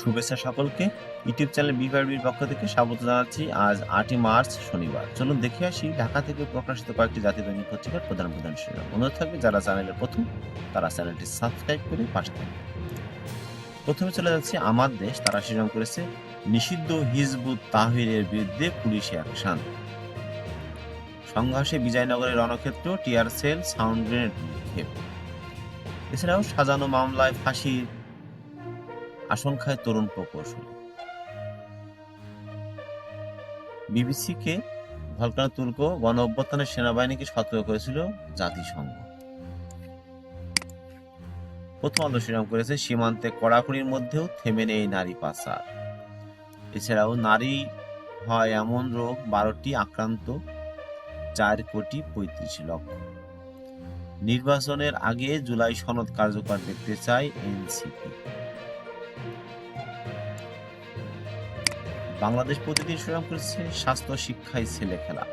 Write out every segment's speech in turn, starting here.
শুভেচ্ছা সকলকে। YouTube channel বিভারবির পক্ষ থেকে স্বাগত জানাচ্ছি আজ আটই মার্চ, শনিবার। চলুন দেখে আসি ঢাকা থেকে প্রকাশিত কয়েকটি জাতীয় দৈনিক পত্রিকার প্রধান প্রধান শিরোনাম। অনুরোধ থাকবে, যারা চ্যানেলের প্রথম, তারা চ্যানেলটি সাবস্ক্রাইব করে পাশে থাকবে প্রথমে চলে যাচ্ছে আমার দেশ। তারা শিরোনাম করেছে, নিষিদ্ধ হিজবুত তাহিরের বিরুদ্ধে পুলিশ অ্যাকশন। সংঘর্ষে বিজয়নগরের রণক্ষেত্র, টিয়ার সেল, সাউন্ড গ্রেনেড, নিক্ষেপ। এছাড়াও সাজানো মামলায় ফাঁসির আশঙ্কায় তরুণ প্রকৌশলী। বিবিসিকে ভলকানো তুর্ক গণ অভ্যুত্থানের সেনাবাহিনীকে সতর্ক করেছিল জাতিসংঘ। প্রথম আলো করেছে, সীমান্তে কড়াকড়ির মধ্যেও থেমে নেই নারী পাচার। এছাড়াও নারী হয় এমন রোগ, বারোটি আক্রান্ত, চার কোটি পঁয়ত্রিশ লক্ষ। নির্বাচনের আগে জুলাই সনদ কার্যকর দেখতে চায় এনসিপি। বাংলাদেশ প্রতিদিন সুনাম করেছে স্বাস্থ্য শিক্ষায় ছেলে খেলা।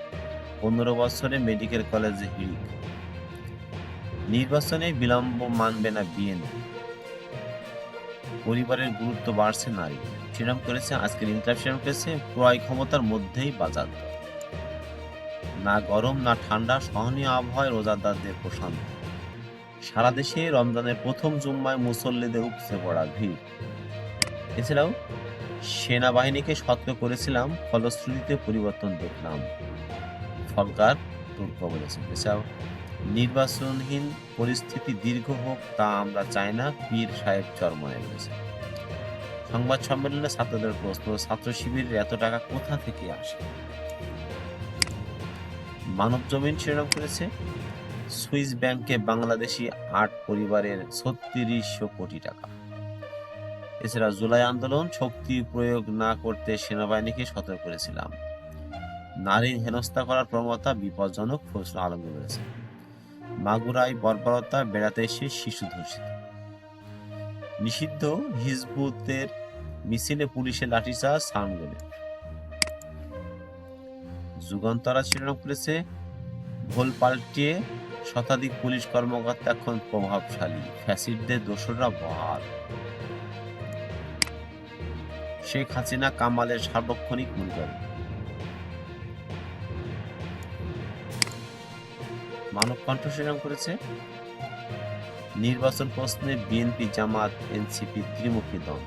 পনেরো বছরে মেডিকেল কলেজে হিড়িক নির্বাচনে বিলম্ব মানবে না বিএনপি। পরিবারের গুরুত্ব বাড়ছে নারী। শিরাম করেছে, আজকের ইনকলাব করেছে, ক্রয় ক্ষমতার মধ্যেই বাজার না গরম, না ঠান্ডা, সহনীয় আবহাওয়ায় রোজাদারদের প্রশান্তি। সারা দেশে রমজানের প্রথম জুম্মায় মুসল্লিদের উপচে পড়া ভিড়। এছাড়াও সেনাবাহিনীকে সতর্ক করেছিলাম, ফলশ্রুতিতে পরিবর্তন দেখলাম। সরকার তুর্ক বলেছে এছাড়াও নির্বাচনহীন পরিস্থিতি দীর্ঘ হোক, তা আমরা চাই না, পীর সাহেব চরমনে রয়েছে সংবাদ সম্মেলনে ছাত্রদের প্রশ্ন, ছাত্র শিবিরের এত টাকা কোথা থেকে আসে? মানব জমিন শিরোনাম করেছে, সুইস ব্যাংকে বাংলাদেশি আট পরিবারের ছত্রিশশো কোটি টাকা। এছাড়া জুলাই আন্দোলন শক্তি প্রয়োগ না করতে সেনাবাহিনীকে সতর্ক করেছিলাম। নারীর হেনস্থা করার প্রবণতা বিপজ্জনক ফজল আলমগীর বলেছে মাগুরায় বর্বরতা বেড়াতে এসে শিশু ধর্ষিত। নিষিদ্ধ হিজবুতের মিছিলে পুলিশের লাঠিচার্জ সাউন্ড যুগান্তরা শিরোনাম করেছে, ভোল পাল্টিয়ে শতাধিক পুলিশ কর্মকর্তা এখন প্রভাবশালী। ফ্যাসিডদের দোসররা বহাল। শেখ হাসিনা কামালের সার্বক্ষণিক মূল্যায়ন মানব কণ্ঠ শিরোনাম করেছে, নির্বাচন প্রশ্নে বিএনপি, জামাত, এনসিপি ত্রিমুখী দল।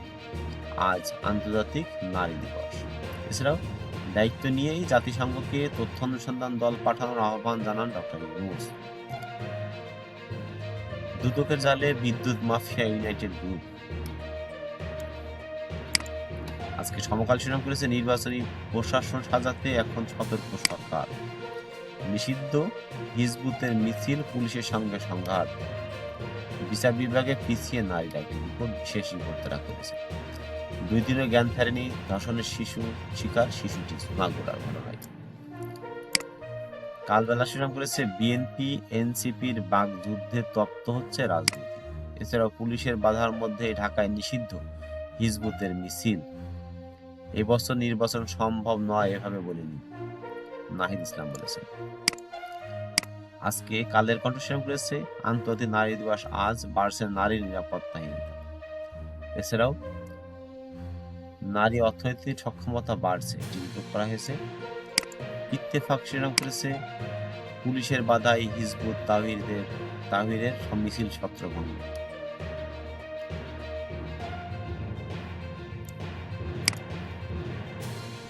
আজ আন্তর্জাতিক নারী দিবস। এছাড়াও দায়িত্ব নিয়েই জাতিসংঘকে তথ্য অনুসন্ধান দল পাঠানোর আহ্বান জানান ডক্টর ইউনুস। দুদকের জালে বিদ্যুৎ মাফিয়া ইউনাইটেড গ্রুপ। আজকে সমকাল শিরোনাম করেছে নির্বাচনী প্রশাসন সাজাতে এখন সতর্ক সরকার। নিষিদ্ধ হিজবুতের মিছিল পুলিশের সঙ্গে সংঘাত। বিচার বিভাগে পিছিয়ে নারী ডাক্তার রিপোর্ট বিশেষ রিপোর্ট করেছে। দুই দিনের জ্ঞান ফেরেনি ধর্ষণের শিশু শিকার শিশুটি মাগুরার ঘটনায়। কালবেলা শিরোনাম করেছে বিএনপি, এনসিপির বাক যুদ্ধে তপ্ত হচ্ছে রাজনীতি। এছাড়াও পুলিশের বাধার মধ্যে ঢাকায় নিষিদ্ধ হিজবুতের মিছিল। এবছর নির্বাচন সম্ভব নয় এভাবে বলিনি, নাহিদ ইসলাম বলেছেন। আজকে কালের কণ্ঠস্বর করেছে, আন্তর্জাতিক নারী দিবস আজ বাড়ছে নারীর নিরাপত্তাহীনতা। এছাড়াও, নারী অর্থনৈতিক সক্ষমতা বাড়ছে রিপোর্ট করা হয়েছে। ইত্তেফাক শিরোনাম করেছে, পুলিশের বাধায় হিজবুত তাহিরদের তাহিরের মিছিল ছত্রভঙ্গ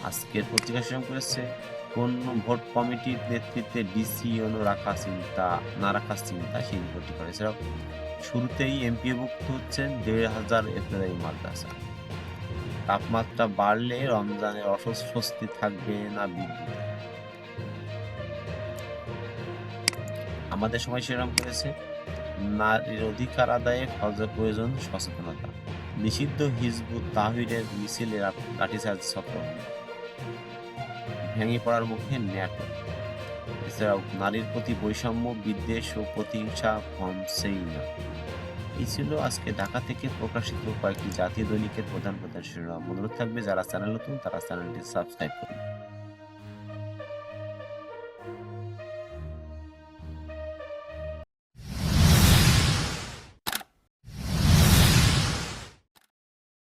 আজকের পত্রিকা শিরোনাম করেছে, কোন ভোট কমিটির নেতৃত্বে ডিসি ইউনো রাখা চিন্তা, না রাখার চিন্তা সেই রিপোর্টটি করে। এছাড়াও শুরুতেই এমপিভুক্ত হচ্ছেন দেড় হাজার এপ্রিল মাদ্রাসা। তাপমাত্রা বাড়লে রমজানের অস্বস্তি থাকবে না বিদ্যুৎ। আমাদের সময় সেরকম করেছে, নারীর অধিকার আদায়ে ফজর প্রয়োজন সচেতনতা। নিষিদ্ধ হিজবুত তাহিরের মিছিলে লাঠিচার্জ ছত্র ভেঙে পড়ার মুখে ন্যাটো এছাড়াও নারীর প্রতি বৈষম্য, বিদ্বেষ ও প্রতিহিংসা কমছেই না। এই ছিল আজকে ঢাকা থেকে প্রকাশিত কয়েকটি জাতীয় দৈনিকের প্রধান প্রধান শিরোনাম অনুরোধ থাকবে, যারা চ্যানেল নতুন, তারা চ্যানেলটি সাবস্ক্রাইব করুন।